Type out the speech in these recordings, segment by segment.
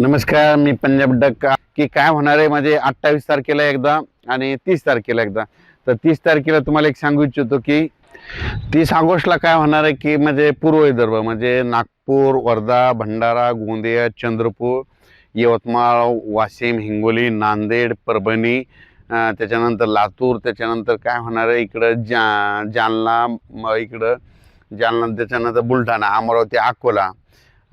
नमस्कार मी पंजाब डक. की काय होणार आहे? म्हणजे अठ्ठावीस तारखेला एकदा आणि तीस तारखेला एकदा. तर तीस तारखेला तुम्हाला एक सांगू इच्छितो की तीस ऑगस्टला काय होणार आहे की म्हणजे पूर्व विदर्भ म्हणजे नागपूर वर्धा भंडारा गोंदिया चंद्रपूर यवतमाळ वाशिम हिंगोली नांदेड परभणी त्याच्यानंतर लातूर त्याच्यानंतर काय होणार आहे? इकडं जा जालना इकडं जालना त्याच्यानंतर बुलढाणा अमरावती अकोला.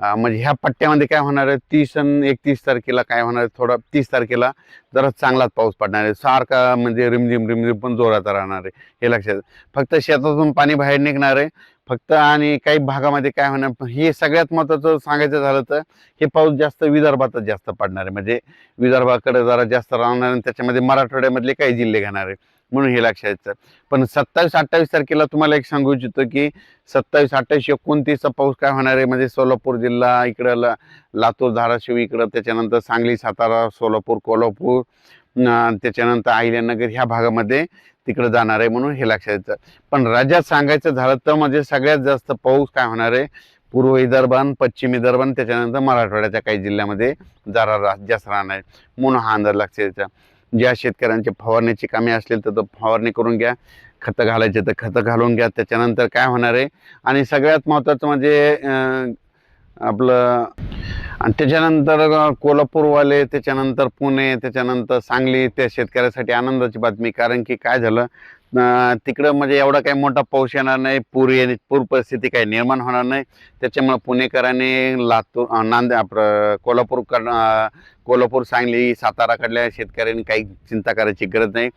म्हणजे ह्या पट्ट्यामध्ये काय होणार आहे? तीस आणि एकतीस तारखेला काय होणार आहे? थोडा तीस तारखेला जरा चांगलाच पाऊस पडणार आहे. सारखा म्हणजे रिमझिम रिमझिम पण जोरात राहणार आहे. हे लक्षात फक्त शेतातून पाणी बाहेर निघणार आहे. फक्त आणि काही भागामध्ये काय होणार? हे सगळ्यात महत्त्वाचं सांगायचं झालं तर हे पाऊस जास्त विदर्भातच जास्त पडणार आहे. म्हणजे विदर्भाकडे जरा जास्त राहणार आणि त्याच्यामध्ये मराठवाड्यामधले काही जिल्हे घेणार आहे. म्हणून हे लक्षात यायचं पण सत्तावीस अठ्ठावीस तारखेला तुम्हाला एक सांगू इच्छितो की सत्तावीस अठ्ठावीस एकोणतीसचा पाऊस काय होणार आहे? म्हणजे सोलापूर जिल्हा इकडं ला लातूर धाराशिव इकडं त्याच्यानंतर सांगली सातारा सोलापूर कोल्हापूर त्याच्यानंतर अहिल्यानगर ह्या भागामध्ये तिकडं जाणार आहे म्हणून हे लक्षात येतं. पण राज्यात सांगायचं झालं तर म्हणजे सगळ्यात जास्त पाऊस काय होणार आहे? पूर्व विदर्भान पश्चिम विदर्भान त्याच्यानंतर मराठवाड्याच्या काही जिल्ह्यामध्ये जरा जास्त राहणार आहे. म्हणून हा अंदाज लक्षात यायचा ज्या शेतकऱ्यांची फवारण्याची कामे असतील तर तो फवारणी करून घ्या खतं घालायचे तर खतं घालून घ्या त्याच्यानंतर काय होणार आहे? आणि सगळ्यात महत्त्वाचं म्हणजे आपलं आणि त्याच्यानंतर कोल्हापूरवाले त्याच्यानंतर पुणे त्याच्यानंतर सांगली त्या शेतकऱ्यासाठी आनंदाची बातमी. कारण की काय झालं? तिकडं म्हणजे एवढा काही मोठा पाऊस येणार नाही पूर ये पूर परिस्थिती काही निर्माण होणार नाही. त्याच्यामुळं पुणेकरांनी लातूर नांदे आपलं कोल्हापूर कोल्हापूर सांगली साताराकडल्या शेतकऱ्यांनी काही चिंता करायची गरज नाही.